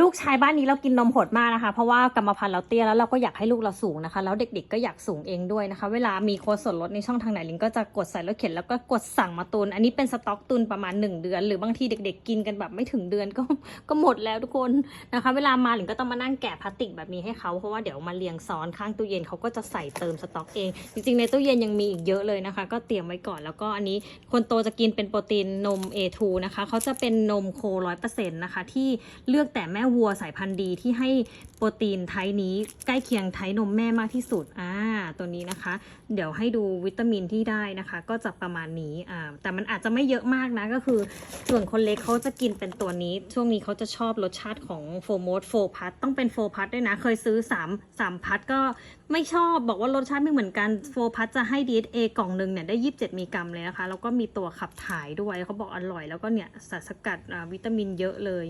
ลูกชายบ้านนี้เรากินนมหดมากนะคะ เพราะว่ากรรมพันธุ์เราเตี้ยแล้วเราก็อยากให้ลูกเราสูงนะคะ แล้วเด็กๆก็อยากสูงเองด้วยนะคะ เวลามีโค้ดส่วนลดในช่องทางไหนลิงก็จะกดใส่รถเข็นแล้วก็กดสั่งมาตุน อันนี้เป็นสต็อกตุนประมาณ 1 เดือน หรือบางทีเด็ก ๆ กินกันแบบไม่ถึงเดือนก็ก็หมดแล้วทุกคนนะคะ เวลามาลิงก็ต้องมานั่งแกะพลาสติกแบบนี้ให้เขาเพราะว่าเดี๋ยวมาเรียงซ้อนข้างตู้เย็นเขาก็จะใส่เติมสต็อกเอง จริงๆในตู้เย็นยังมีอีกเยอะเลยนะคะ ก็เตรียมไว้ก่อนแล้วก็อันนี้คนโตจะกินเป็นโปรตีนนม A2 นะคะเขาจะเป็นนมโคร้อยเปอร์เซ็นต์นะคะที่เลือกแต่แม่วัวสายพันธุ์ดีที่ให้โปรตีนไทนี้ใกล้เคียงไทนมแม่มากที่สุดอ่าตัวนี้นะคะ เดี๋ยวให้ดูวิตามินที่ได้นะคะ ก็จะประมาณนี้อ่าแต่มันอาจจะไม่เยอะมากนะก็คือ ส่วนคนเล็กเขาจะกินเป็นตัวนี้ ช่วงนี้เขาจะชอบรสชาติของโฟโมดโฟพัทต้องเป็นโฟพัทด้วยนะเคยซื้อ3 3พัทก็ไม่ชอบบอกว่ารสชาติไม่เหมือนกันโฟพัทจะให้ DHA กล่องหนึ่งเนี่ยได้ 27มีกรัมเลยนะคะแล้วก็มีตัวขับถ่ายด้วยเขาบอกอร่อย แล้วก็เนี่ยสารสกัดวิตามินเยอะเลย